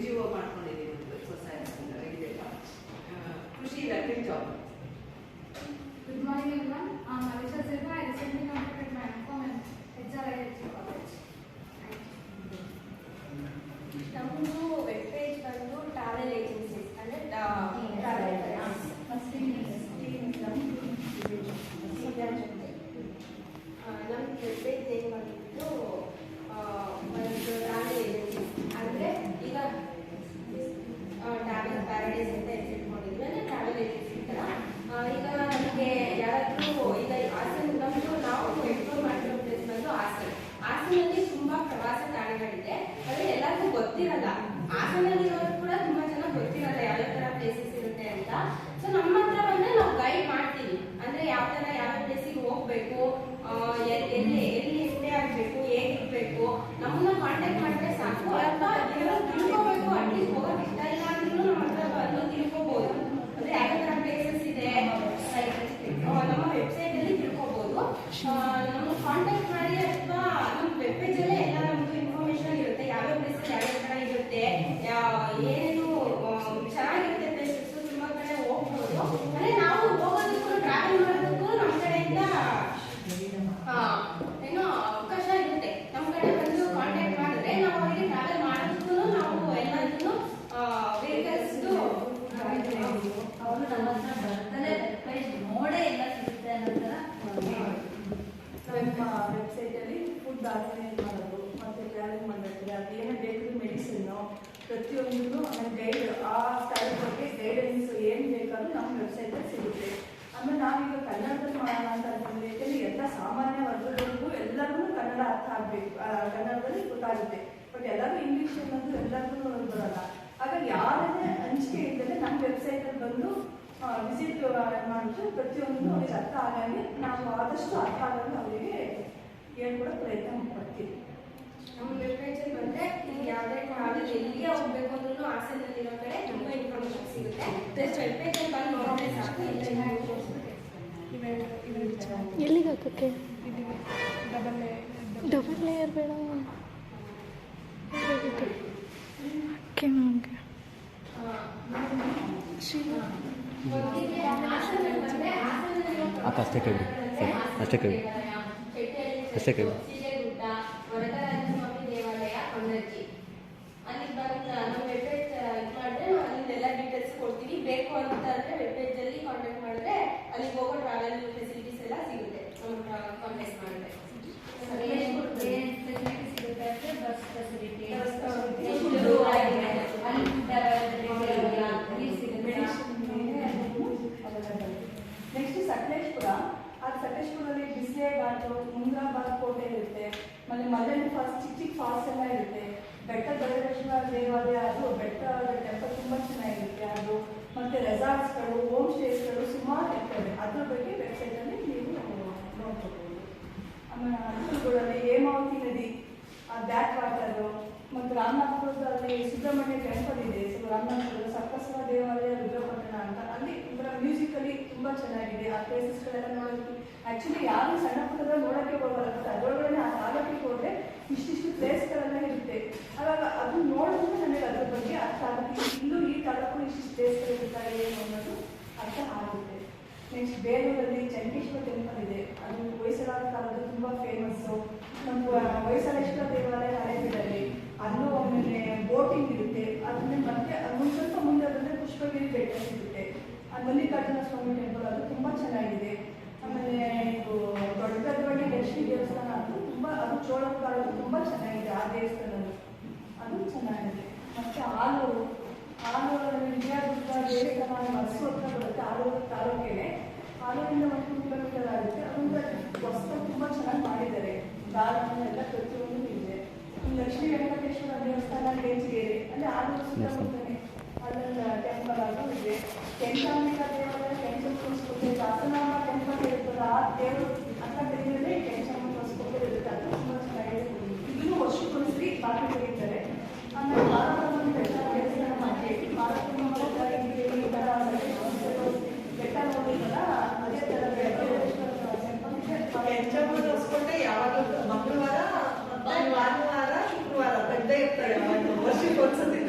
N G ಪ್ರತಿಯೊಂದೂ ಆಮೇಲೆ guide ಆ ಸ್ಥಳದ ಬಗ್ಗೆ ಗೈಡೆನ್ಸ್ ಏನು ಬೇಕಾದ್ರೂ ನಮ್ಮ ವೆಬ್ಸೈಟಲ್ಲಿ ಸಿಗುತ್ತೆ. ಆಮೇಲೆ ನಾವೀಗ ಕನ್ನಡದಲ್ಲಿ ಮಾಡೋಣ ಅಂತ ಅನ್ಕೊಂಡ್ವಿ ಯಾಕೆಂದರೆ ಎಲ್ಲ ಸಾಮಾನ್ಯ ವರ್ಗದವರೆಗೂ ಎಲ್ಲರಿಗೂ ಕನ್ನಡ ಅರ್ಥ ಆಗಬೇಕು. ಕನ್ನಡದಲ್ಲಿ ಗೊತ್ತಾಗುತ್ತೆ. ಬಟ್ ಎಲ್ಲರೂ ಇಂಗ್ಲೀಷ್ ಅನ್ನೋದು ಎಲ್ಲರಿಗೂ ಬರಲ್ಲ ಹಾಗಾಗಿ ಯಾರನ್ನೇ ಹಂಚಿಕೆ ಇದ್ದರೆ ನಮ್ಮ ವೆಬ್ಸೈಟಲ್ಲಿ ಬಂದು ವಿಸಿಟ್ ಮಾಡಿದ್ರೆ ಪ್ರತಿಯೊಂದು ಅವ್ರಿಗೆ ಅರ್ಥ ಆಗಾಗಿ ನಾವು ಆದಷ್ಟು ಅರ್ಥ ಆಗೋದು ಅವರಿಗೆ ಹೇಳ್ಕೊಡೋ ಪ್ರಯತ್ನ ಪಡ್ತೀವಿ. ನಮ್ಮ ವೆಬ್ಸೈಟಲ್ಲಿ ಬಂದರೆ ನಿಮ್ಗೆ ಯಾವುದೇ ಎಲ್ಲಿಗೆ ಹೋಗ್ಬೇಕು ಅಂದ್ರೂ ಹಾಸನಲ್ಲಿರೋ ಕಡೆ ತುಂಬಾ ಇನ್ಫಾರ್ಮೇಶನ್ ಸಿಗುತ್ತೆ. ಜಸ್ಟ್ ವೆಬ್ಸೈಟಲ್ಲಿ ಪೇಜ್ ಅಲ್ಲಿ ಬಂದು ನೋಡಿದ್ರೆ ಸಾಕು ಎಲ್ಲ ಎಲ್ಲಿಗೆ ಹಾಕೋಕ್ಕೆ? ಡಬಲ್ ಲೇಯರ್ ಬೇಡ. ಓಕೆ ನಮಗೆ. ಅಕ್ಕ ಅಷ್ಟೇ ಕೇಳಿ ಅಷ್ಟೇ ಕೇಳಿ ಅಷ್ಟೇ ಕೇಳಿ ಸಿಜೆಗುಡ್ಡ ವರದರಾಜಸ್ವಾಮಿ ದೇವಾಲಯ ಒಂದರ್ಜಿ ಅಲ್ಲಿಗೆ ಬಂದು ನಮ್ಮ ವೆಬ್ ಪೇಜ್ ಇದು ಮಾಡಿದ್ರೆ ನಾವು ಅಲ್ಲಿಂದೆಲ್ಲ ಡೀಟೇಲ್ಸ್ ಕೊಡ್ತೀವಿ ಬೇಕು ಅಂತ ಅಂದ್ರೆ ವೆಬ್ ಪೇಜ್ ಅಲ್ಲಿ ಕಾಂಟ್ಯಾಕ್ಟ್ ಮಾಡಿದ್ರೆ ಅಲ್ಲಿಗೆ ಹೋಗೋ ಟ್ರಾವೆಲ್ ಫೆಸಿಲಿಟೀಸ್ ಎಲ್ಲ ಸಿಗುತ್ತೆ ನಮ್ಮ ಕಾಂಟ್ಯಾಕ್ಟ್ ಮಾಡಿದ್ರೆ ಏನು ಫೆಸಿಲಿಟಿ ಸಿಗುತ್ತೆ ಅಂದರೆ bus facility bus facility, food food, ಅಲ್ಲಿ ಫುಡ್ ಅವೈಲಬಿಲಿಟಿ ನೀರು ಸಿಗುತ್ತೆ ನೆಕ್ಸ್ಟ್ ಸಕಲೇಶ್ಪುರ ಅದು ಸಕಲೇಶ್ಪುರದಲ್ಲಿ ಬಿಸಿಲೆ ಘಾಟು ಮುಂದ್ರಾಬಾದ್ ಕೋಟೆ ಇರುತ್ತೆ ಮಧ್ಯಾಹ್ನ ಫಾಲ್ಸ್ ಚಿಕ್ಕ ಚಿಕ್ಕ ಫಾಲ್ಸ್ ಎಲ್ಲ ಇರುತ್ತೆ. ಬೆಟ್ಟ ಬಸವೇಶ್ವರ ದೇವಾಲಯ, ಅದು ಬೆಟ್ಟ ಟೆಂಪಲ್ ತುಂಬ ಚೆನ್ನಾಗಿರುತ್ತೆ. ಅದು ಮತ್ತೆ ರೆಸಾರ್ಟ್ಸ್ಗಳು ಹೋಮ್ ಸ್ಟೇಸ್ಗಳು ಸುಮಾರು ಇರ್ತವೆ. ಅದ್ರ ಬಗ್ಗೆ ವೆಬ್ಸೈಟಲ್ಲಿ ನೀವು ನೋಡ್ಕೋಬಹುದು ಆಮೇಲೆ ಅನುಕೂಲಗಳಲ್ಲಿ ಹೇಮಾವತಿ ನದಿ ಬ್ಯಾಕ್ ವಾಟರು, ಮತ್ತು ರಾಮನಾಥಪುರದಲ್ಲಿ ಸುಬ್ರಹ್ಮಣ್ಯ ಟೆಂಪಲ್ ಇದೆ. ಸೊ, ರಾಮನಾಥಪುರ ಸಪ್ತಸ್ವ ದೇವಾಲಯ, ರುದ್ರಪಟ್ಟಣ ಅಂತ. ಅಲ್ಲಿ ಮ್ಯೂಸಿಕಲಿ ತುಂಬ ಚೆನ್ನಾಗಿದೆ. ಆ ಪ್ಲೇಸಸ್ಗಳೆಲ್ಲ ನೋಡೋದಕ್ಕೆ ಆ್ಯಕ್ಚುಲಿ ಯಾರು ಸಣ್ಣ ಪುಟ್ಟದ ನೋಡೋಕ್ಕೆ ಹೋಗಲ್ಲ ಬಟ್ ಅದರೊಳಗಡೆ ಆ ತಾಲೂಕಿಗೆ ಹೋದರೆ ಇಷ್ಟಿಷ್ಟು ಪ್ಲೇಸ್ಗಳೆಲ್ಲ ಇರುತ್ತೆ ಆವಾಗ ಅದು ನೋಡಿದ್ರೆ ನನಗೆ ಅದ್ರ ಬಗ್ಗೆ ಅರ್ಥ ಆಗುತ್ತೆ ಇಲ್ಲೂ ಈ ತಾಲೂಕು ಇಷ್ಟಿಷ್ಟು ಪ್ಲೇಸ್ಗಳಿರ್ತಾರೆ ಏನು ಅನ್ನೋದು ಅರ್ಥ ಆಗುತ್ತೆ ನೆಕ್ಸ್ಟ್ ಚಂಡೀಶ್ವರ ಟೆಂಪಲ್ ಇದೆ ಅದು ಹೊಯ್ಸಳ ಕಾಲದ ತುಂಬ ಫೇಮಸ್ಸು ನಮ್ಮ ಹೊಯ್ಸಳೇಶ್ವರ ದೇವಾಲಯ ಹಳೆಬೀಡಲ್ಲಿ ಅಲ್ಲೂ ಒಮ್ಮೆ ಬೋಟಿಂಗ್ ಇರುತ್ತೆ. ಅದನ್ನೇ ಮತ್ತೆ ಅದು ಸ್ವಲ್ಪ ಮುಂದೆ ಬಂದ್ರೆ ಪುಷ್ಪಗಿರಿ ಬೆಟ್ಟ ಸಿಗುತ್ತೆ. ಅದು ಮಲ್ಲಿಕಾರ್ಜುನ ಸ್ವಾಮಿ ಟೆಂಪಲ್ ಅದು ತುಂಬ ಚೆನ್ನಾಗಿದೆ. ಆಮೇಲೆ ಇದು ದೊಡ್ಡ ಲಕ್ಷ್ಮಿ ದೇವಸ್ಥಾನ ಅದು ತುಂಬ, ಅದು ಚೋಳರ ಕಾಲದ ತುಂಬ ಚೆನ್ನಾಗಿದೆ. ಆ ದೇವಸ್ಥಾನ ಅದು ಚೆನ್ನಾಗಿದೆ. ಮತ್ತು ಆಲೂರು ಆಲೂರು ವಿಜಯದುರ್ಗ ದೇವಸ್ಥಾನ ಮನಸ್ಸು ಹತ್ರ ಬರುತ್ತೆ. ಆಲೂರು ತಾಲೂಕಿಗೆ ಆಲೂರಿಂದ ಒಂದು ಕಿಲೋಮೀಟರ್ ಆಗುತ್ತೆ ಅದೊಂದು ಹೊಸ ತುಂಬ ಚೆನ್ನಾಗಿ ಮಾಡಿದ್ದಾರೆ. ದಾರವನ್ನು ಎಲ್ಲ ಪ್ರತಿಯೊಂದು ಇದೆ ಲಕ್ಷ್ಮೀ ವೆಂಕಟೇಶ್ವರ ದೇವಸ್ಥಾನ ರೇಂಜ್ಗೇರಿ ಅಲ್ಲಿ ಆಲೂರು ಸುತ್ತಮುತ್ತಲೇ ಅಲ್ಲೊಂದು ಟೆಂಪಲ್ ಅದು ಇದೆ. ಕೆಂಚಾಂಬಿಕಾ ದೇವಾಲಯ ಕೆಂಚಮ್ಮ ಹೊಸ್ಕೋಟೆ ದಾಸನಾಮ ಟೆಂಪಲ್ ಇರ್ತದೆ ಆ ದೇವರು ಅಂತ ಟೈಮಲ್ಲಿ ಕೆಂಚಮ್ಮ ಹೊಸ್ಕೋಟೆ ಇರುತ್ತೆ ಅದು ತುಂಬ ಚೆನ್ನಾಗಿದೆ ಇದನ್ನು ವರ್ಷಕ್ಕೊಂದ್ಸರಿ ಬಾಕಿ ತೆಗಿತಾರೆ ಆಮೇಲೆ ಮಾರಮ್ಮ ಬೆಟ್ಟ ದೇವಸ್ಥಾನ ಮಾಡಿ ಮಾರಮ್ಮ ಬೆಟ್ಟ ಹಿಂಗೆ ಈ ಥರ ಬೆಟ್ಟ ನೋಡಿದ್ರಲ್ಲ ಅದೇ ಥರ ಬೆಟ್ಟೇಶ್ವರ ಟೆಂಪಲ್ ಇದೆ ಹೆಜ್ಜೆಗಳು ಹೊಸ್ಕೊಂಡೆ ಯಾವಾಗ ಮಂಗಳವಾರ ಮತ್ತೆ ಭಾನುವಾರ ಶುಕ್ರವಾರ ಬಂದೇ ಇರ್ತಾರೆ ವರ್ಷಕ್ಕೆ ಒಂದ್ಸತಿ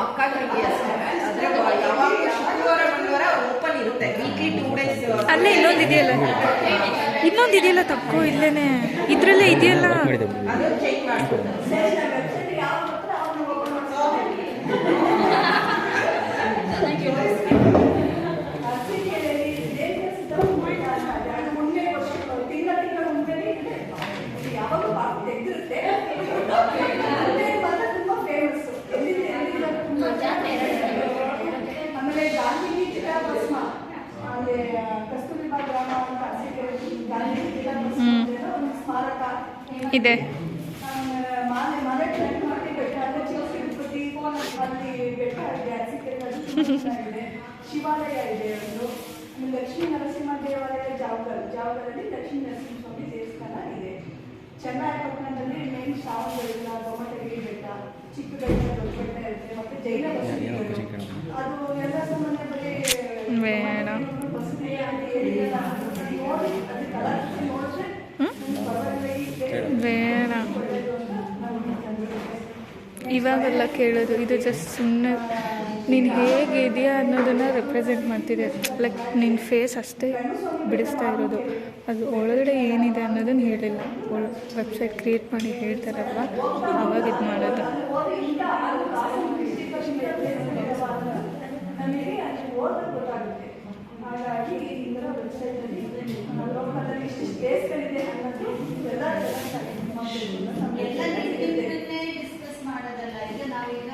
ಅಕ್ಕ ತಂಗಿ ಅಷ್ಟೇ ಆದ್ರೆ ಯಾವಾಗ ಶುಕ್ರವಾರ ಮಂಗಳವಾರ ಓಪನ್ ಇರುತ್ತೆ ವೀಕ್ಲಿ ಟೂ ಡೇಸ್ ಅಲ್ಲೇ ಇನ್ನೊಂದು ಇದೆಯಲ್ಲ? ಇನ್ನೊಂದು ಇದೆಯಲ್ಲ ತಪ್ಪು ಇಲ್ಲೇನೆ. ಇದ್ರಲ್ಲೇ ಇದೆಯಲ್ಲ ಮಾಡಿದೆ ಅದು ಚೆಕ್ ಮಾಡ್ಬೋದು ಆಮೇಲೆ ಗಾಂಧಿ ಚಿರಾಭಸ್ಮ ಅಲ್ಲಿ ಕಸ್ತೂರಿಬಾ ಗ್ರಾಮ ಅಂತ ಹಸಿಕೆರೆ ಗಾಂಧಿ ಚಿರಾಭಸ್ಮ ಹ್ಮ್. ಅಂತ ಒಂದು ಸ್ಮಾರಕ ಇದೆ ಆಮೇಲೆ ಮಾಲೆ ಮಲೆ ಟ್ರೆಕ್ ಮಾಡಿ ಬೆಟ್ಟ ಅಂದ್ರೆ ಚಿಕ್ಕ ತಿರುಪತಿ ಅಲ್ಲಿ ಬೆಟ್ಟ ಇದೆ ಅರಸೀಕೆರೆ ಅದು ತುಂಬಾ ಚೆನ್ನಾಗಿದೆ ಶಿವಾಲಯ ಇದೆ ಒಂದು ಲಕ್ಷ್ಮೀ ನರಸಿಂಹ ದೇವಾಲಯ ಜಾವಗಲ್ ಜಾವಗಲಲ್ಲಿ ಲಕ್ಷ್ಮೀ ನರಸಿಂಹಸ್ವಾಮಿ ದೇವಸ್ಥಾನ ಇದೆ ಚನ್ನರಾಯಪಟ್ಟಣದಲ್ಲಿ ಮೇನ್ ಶ್ರಾವಣಗಳಿಲ್ಲ ಗೊಮ್ಮಟಗಿರಿ ಬೆಟ್ಟ ಚಿಕ್ಕ ಬೆಟ್ಟ ದೊಡ್ಡ ಬೆಟ್ಟ ಇರುತ್ತೆ ಮತ್ತೆ ಜೈನ. ಅದು ಎಲ್ಲ ಸಾಮಾನ್ಯ ಬರೀ ಅಂತ ಇವಾಗೆಲ್ಲ ಕೇಳೋದು, ಇದು ಜಸ್ಟ್ ಸುಮ್ಮನೆ ನೀನು ಹೇಗಿದೆಯಾ ಅನ್ನೋದನ್ನು ರೆಪ್ರೆಸೆಂಟ್ ಮಾಡ್ತಿದೆ. ಲೈಕ್ ನಿನ್ನ ಫೇಸ್ ಅಷ್ಟೇ ಬಿಡಿಸ್ತಾ ಇರೋದು. ಅದು ಒಳಗಡೆ ಏನಿದೆ ಅನ್ನೋದನ್ನು ಹೇಳಿಲ್ಲ. ಒಳ ವೆಬ್ಸೈಟ್ ಕ್ರಿಯೇಟ್ ಮಾಡಿ ಹೇಳ್ತಾರಲ್ವ? ಅವಾಗ ಇದು ಮಾಡೋದು. ನಾವೀಗ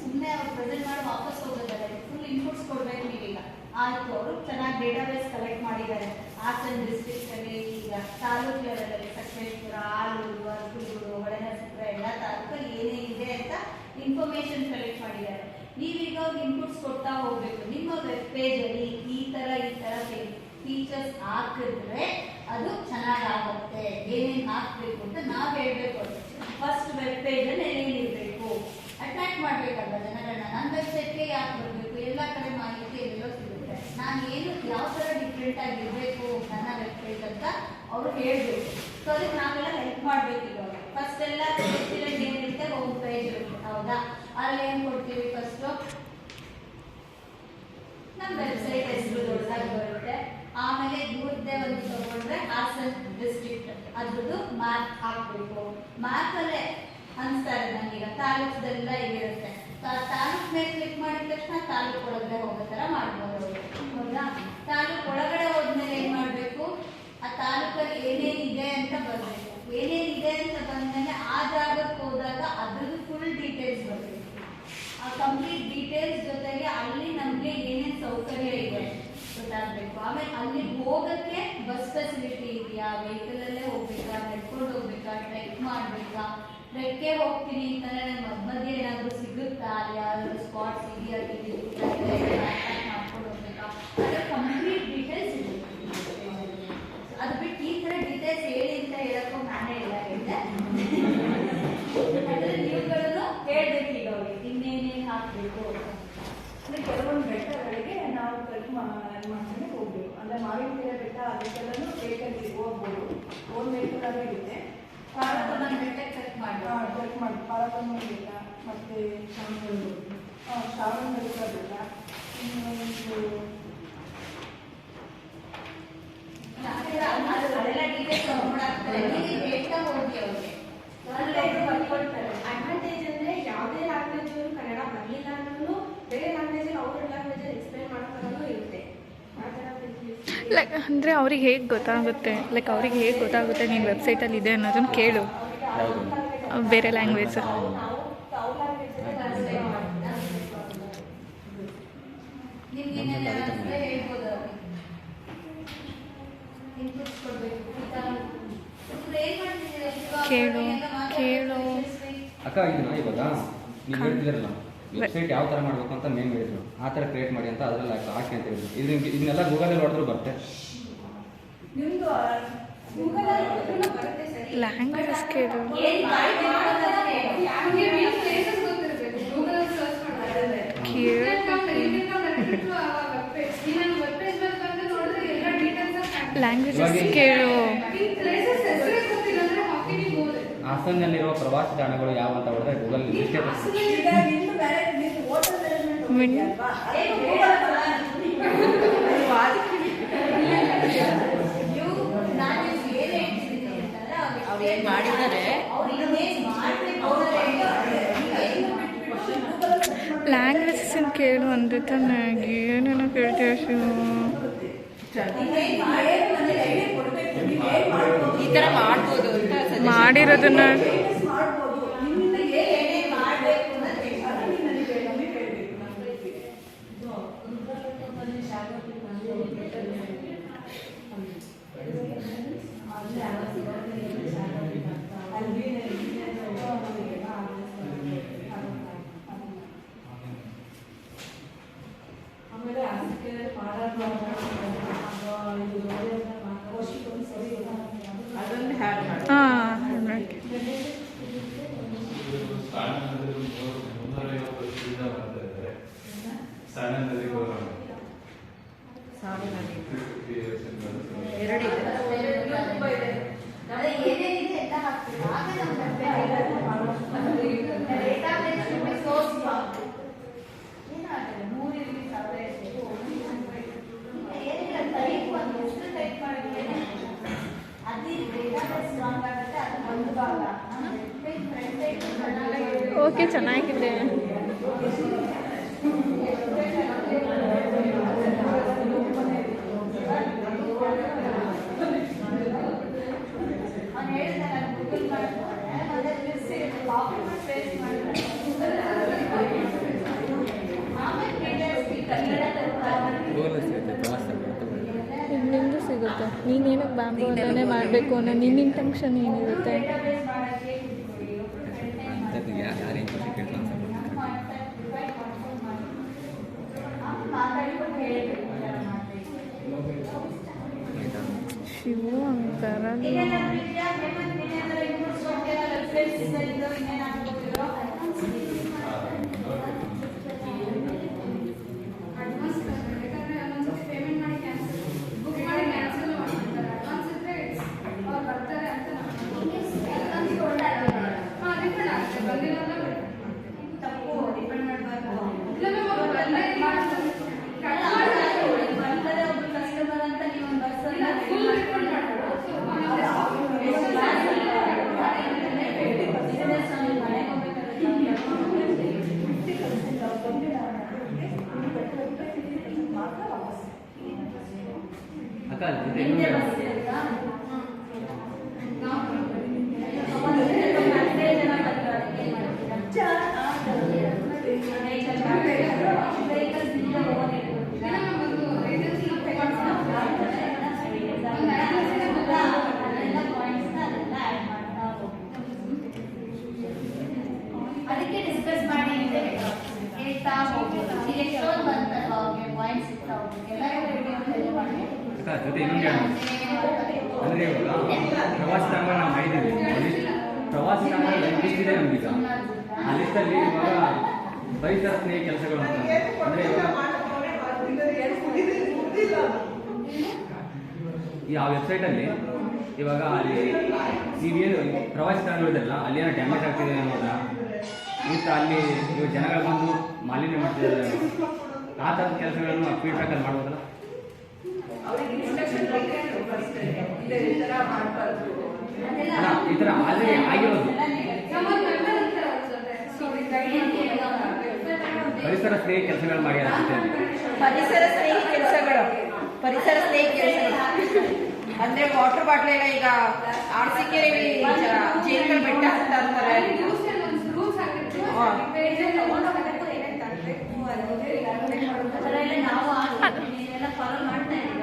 ಸುಮ್ಮನೆ ಅವ್ರು ಪ್ರೆಸೆಂಟ್ ಮಾಡಿ ವಾಪಸ್ ಹೋಗೋದಲ್ಲ ಫುಲ್ ಇನ್ಪುಟ್ಸ್ ಕೊಡ್ಬೇಕು ನೀವೀಗ. ಆಯ್ತು, ಅವರು ಚೆನ್ನಾಗಿ ಡೇಟಾಬೇಸ್ ಕಲೆಕ್ಟ್ ಮಾಡಿದ್ದಾರೆ. ಹಾಸನ್ ಡಿಸ್ಟ್ರಿಕ್ಟಲ್ಲಿ ಈಗ ತಾಲೂಕು ಲೆವೆಲಲ್ಲಿ ಸಕಲೇಶ್ಪುರ ಆಲೂರು ಅರ್ಕುಲೂರು ಹೊಳೆನರಸೀಪುರ ಎಲ್ಲ ತಾಲೂಕಲ್ಲಿ ಏನೇನಿದೆ ಅಂತ ಇನ್ಫಾರ್ಮೇಶನ್ ಕಲೆಕ್ಟ್ ಮಾಡಿದ್ದಾರೆ ನೀವೀಗ ಅವ್ರಿಗೆ ಇನ್ಪುಟ್ಸ್ ಕೊಡ್ತಾ ಹೋಗ್ಬೇಕು ನಿಮ್ಮ ವೆಬ್ ಪೇಜಲ್ಲಿ ಈ ತರ ಈ ತರ ಫೀಚರ್ಸ್ ಹಾಕಿದ್ರೆ ಅದು ಚೆನ್ನಾಗಾಗುತ್ತೆ ಏನೇನು ಹಾಕ್ಬೇಕು ಅಂತ ನಾವು ಹೇಳ್ಬೇಕು ಫಸ್ಟ್ ವೆಬ್ ಪೇಜಲ್ಲಿ ಏನೇನಿರಬೇಕು ಅಟ್ರಾಕ್ಟ್ ಮಾಡ್ಬೇಕಲ್ವ ಜನಗಳನ್ನ ನನ್ನ ವೆಬ್ಸೈಟ್ಗೆ ಯಾಕೆ ಬರಬೇಕು ಎಲ್ಲ ಕಡೆ ಮಾಹಿತಿ ಎಲ್ಲೋ ಸಿಗುತ್ತೆ. ನಾನು ಏನು ಯಾವ ಥರ ಡಿಫ್ರೆಂಟ್ ಆಗಿರಬೇಕು ನನ್ನ ವೆಬ್ಸೈಟ್ ಅಂತ ಅವರು ಹೇಳಬೇಕು. ಸೊ ಅದಕ್ಕೆ ನಾವೆಲ್ಲ ಹೆಲ್ಪ್ ಮಾಡಬೇಕು ಫಸ್ಟ್ ಎಲ್ಲ ಸ್ಟೂಡೆಂಟ್ ಏನಿರುತ್ತೆ ಹೋಮ್ ಪೇಜ್ ಇರುತ್ತೆ. ಹೌದಾ? ಅಲ್ಲಿ ಏನು ಕೊಡ್ತೀವಿ ಫಸ್ಟು ನಮ್ಮ ವೆಬ್ಸೈಟ್ ಹೆಸರು ದೊಡ್ಡದಾಗಿ ಬರುತ್ತೆ. ಆಮೇಲೆ ಇವ್ರದ್ದೇ ಒಂದು ತಗೊಂಡ್ರೆ ಹಾಸನ್ ಡಿಸ್ಟ್ರಿಕ್ಟ್ ಅದ್ರದ್ದು ಮ್ಯಾಪ್ ಹಾಕ್ಬೇಕು. ಮ್ಯಾಪಲ್ಲೇ ಅನಿಸ್ತಾ ಇದೆ ನನಗೀಗ ತಾಲೂಕದೆಲ್ಲ ಇರುತ್ತೆ ತಾಲೂಕ್ ಮೇಲೆ ಕ್ಲಿಕ್ ಮಾಡಿದ ತಕ್ಷಣ ತಾಲೂಕ್ ಒಳಗಡೆ ಹೋಗೋ ಮಾಡ್ಬೋದು. ಅವ್ರು. ಹೌದಾ? ತಾಲೂಕ್ ಒಳಗಡೆ ಹೋದ್ಮೇಲೆ ಏನ್ ಮಾಡ್ಬೇಕು? ಆ ತಾಲೂಕಲ್ಲಿ ಏನೇನಿದೆ ಅಂತ ಬರಬೇಕು. ಏನೇನಿದೆ ಅಂತ ಬಂದ್ಮೇಲೆ ಆ ಜಾಗಕ್ಕೆ ಹೋದಾಗ ಅದ್ರದ್ದು ಫುಲ್ ಡೀಟೇಲ್ಸ್ ಬರಬೇಕು. ಆ ಕಂಪ್ಲೀಟ್ ಡೀಟೇಲ್ಸ್ ಜೊತೆಗೆ ಅಲ್ಲಿ ನಮಗೆ ಏನೇನು ಸೌಕರ್ಯ ಇದೆ ಗೊತ್ತಾಗಬೇಕು. ಆಮೇಲೆ ಅಲ್ಲಿ ಹೋಗಕ್ಕೆ ಬಸ್ ಫೆಸಿಲಿಟಿ ಇದೆಯಾ? ವೆಹಿಕಲ್ ಅಲ್ಲೇ ಹೋಗ್ಬೇಕಾ? ನಡ್ಕೊಂಡು ಹೋಗ್ಬೇಕಾ ಟ್ರೆಕ್ ಮಾಡ್ಬೇಕಾ? ಟ್ರೆಕ್ಗೆ ಹೋಗ್ತೀನಿ ಅಂತಂದ್ರೆ ನಂಗೆ ಮಧ್ಯ ಏನಾದರೂ ಸಿಗುತ್ತಾ? ಅಲ್ಲಿ ಯಾವ್ದಾದ್ರು ಸ್ಪಾಟ್ಸ್ ಇದೆಯಾ ಡೀಟೇಲ್ಸ್ ಇರುತ್ತೆ. ಅದು ಬಿಟ್ಟು ಈ ಥರ ಡೀಟೇಲ್ಸ್ ಹೇಳಿ ಅಂತ ಇಲ್ಲ, ಹೇಳಿದೆ. ನೀವುಗಳನ್ನು ಅವ್ರಿಗೆ. ಹಾಕಬೇಕು? ಬೆಟ್ಟಗಳಿಗೆ ನಾವು ಅಂದ್ರೆ ಗಿಡ ಬೆಟ್ಟ, ಅದಕ್ಕೆಲ್ಲನೂ ವೆಹಿಕಲ್ ಹೋಗ್ಬೋದು. ಓನ್ ವೆಹಿಕಲ್ ಇರುತ್ತೆ. ಬೆಟ್ಟಕ್ಕೆ ಚೆಕ್ ಮಾಡಿ. ಬೆಟ್ಟ ಮತ್ತೆ ಶ್ರಾವಣ ಬೆಟ್ಟ ಬೆಟ್ಟ ಇನ್ನೊಂದು ಅಡ್ವಾಂಟೇಜ್ ಅಂದ್ರೆ ಯಾವುದೇ ಲ್ಯಾಂಗ್ವೇಜ್ ಅವರು ಕನ್ನಡ ಬರಲಿಲ್ಲ ಅಂದ್ರೂ ಬೇರೆ ಲ್ಯಾಂಗ್ವೇಜ್ ಅವ್ರ ಲ್ಯಾಂಗ್ವೇಜ್ ಎಕ್ಸ್ಪ್ಲೈನ್ ಮಾಡೋ ಇರುತ್ತೆ. ಆ ಥರ facilities ಲೈಕ್ ಅಂದರೆ ಅವ್ರಿಗೆ ಹೇಗೆ ಗೊತ್ತಾಗುತ್ತೆ? ಲೈಕ್ ಅವ್ರಿಗೆ ಹೇಗೆ ಗೊತ್ತಾಗುತ್ತೆ? ನೀನು ವೆಬ್ಸೈಟಲ್ಲಿ ಇದೆ ಅನ್ನೋದನ್ನು ಕೇಳು. ಬೇರೆ ಲ್ಯಾಂಗ್ವೇಜ್? ಕೇಳು, ಕೇಳು. ಅಕ್ಕ ಇದನ್ನ ಇವಾಗ ನೀವು ಹೇಳ್ತಿದ್ರಲ್ಲ ವೆಬ್ಸೈಟ್ ಯಾವ ಥರ ಮಾಡಬೇಕು ಅಂತ ನೇಮ್ ಹೇಳಿದ್ರು ಆ ಥರ ಕ್ರಿಯೇಟ್ ಮಾಡಿ ಅಂತ ಅದರಲ್ಲಿ ಹಾಕಿ ಹಾಕಿ ಅಂತ ಹೇಳಿದ್ರು ಇದು ಇದನ್ನೆಲ್ಲ ಗೂಗಲಲ್ಲಿ ಹೊಡೆದ್ರು ಬರುತ್ತೆ ಲ್ಯಾಂಗ್ವೇಜ್ ಕೇಳು ಲ್ಯಾಂಗ್ವೇಜಸ್ ಕೇಳು ಹಾಸನ್ನಲ್ಲಿರುವ ಪ್ರವಾಸಿ ತಾಣಗಳು ಯಾವ ಅಂತ ಹೊಡೆದ್ರೆ ಗೂಗಲ್ ಲಿಸ್ಟ್ ಏನು ಮಾಡಿದ್ದಾರೆ? ಲ್ಯಾಂಗ್ವೇಜಸ್ ಕೇಳು ಅಂದರೆ ತನಗೆ ಏನೇನೋ ಕೇಳ್ತೀವಿ ಶಿವು? ಈ ತರ ಮಾಡ್ಬೋದು ಅಂತ ಮಾಡಿರೋದನ್ನ ಅದಕ್ಕೆ ಚೆನ್ನಾಗಿದೆ. ನಿಮ್ಮದು ಸಿಗುತ್ತೆ. ನೀನೇನಕ್ಕೆ ಬ್ಯಾಂಬು ಅನ್ನೋನೇ ಮಾಡಬೇಕು ಅನ್ನೋ ನಿನ್ನಿಂಟೆನ್ಷನ್ ಏನಿರುತ್ತೆ? ಶಿವು ಅಂತಾರಲ್ಲ ಮತ್ತು ಅಂದರೆ ಇವಾಗ ಪ್ರವಾಸಧಾಮ ನಾವು ಮಾಡಿದ್ದೀವಿ. ಪ್ರವಾಸಧಾಮ ಲಿಸ್ಟ್ ಇದೆ ನಮಗೀಗ ಆ ಲಿಸ್ಟಲ್ಲಿ ಇವಾಗ ರೈತರ ಸ್ನೇಹಿ ಕೆಲಸಗಳು ಅಂತ ಅಂದರೆ ಈ ಆ ವೆಬ್ಸೈಟಲ್ಲಿ ಇವಾಗ ಅಲ್ಲಿ ನೀವೇನು ಪ್ರವಾಸಿ ತಾಣಗಳಿದೆಲ್ಲ ಅಲ್ಲಿ ಏನೋ ಡ್ಯಾಮೇಜ್ ಆಗ್ತಿದೆ ಅನ್ನೋದ ಮತ್ತು ಅಲ್ಲಿ ಇವಾಗ ಜನಗಳು ಬಂದು ಮಾಲಿನ್ಯ ಮಾಡ್ತಿದ್ದಾರೆ. ಆ ಥರದ ಕೆಲಸಗಳನ್ನು ಫೀಡ್ಬ್ಯಾಕಲ್ಲಿ ಮಾಡ್ಬೋದಲ್ಲ? ಆಗಿರೋದು. ಪರಿಸರ ಸ್ನೇಹಿ ಕೆಲಸಗಳು ಮಾಡಿ ಪರಿಸರ ಸ್ನೇಹಿ ಕೆಲಸಗಳು. ಪರಿಸರ ಸ್ನೇಹಿ ಕೆಲಸಗಳು. ಅಂದ್ರೆ ವಾಟರ್ ಬಾಟ್ಲ್ ಎಲ್ಲ ಈಗ ಅರಸಿಕೆರೆಯಲ್ಲಿ ಜೇನು ಬೆಟ್ಟ ಅಂತ ಅಂತಾರೆ. ನಾವು ಫಾಲೋ ಮಾಡ್ತಾ ಇದ್ದೀವಿ.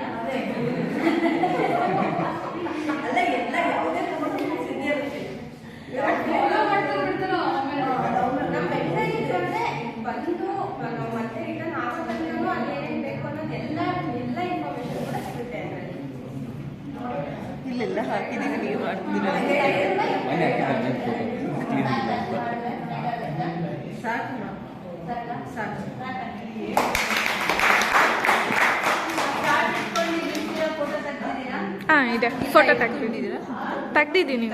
ಹಾಕಿದ್ದೀನಿ ನೀವು ಮಾಡ್ತೀರಾ ಸಾಕು ಸಾಕು. ಹಾಂ ಇದೆ. ಫೋಟೋ ತೆಗ್ದಿದ್ದೀರಾ? ತೆಗ್ದಿದ್ದೀನಿ.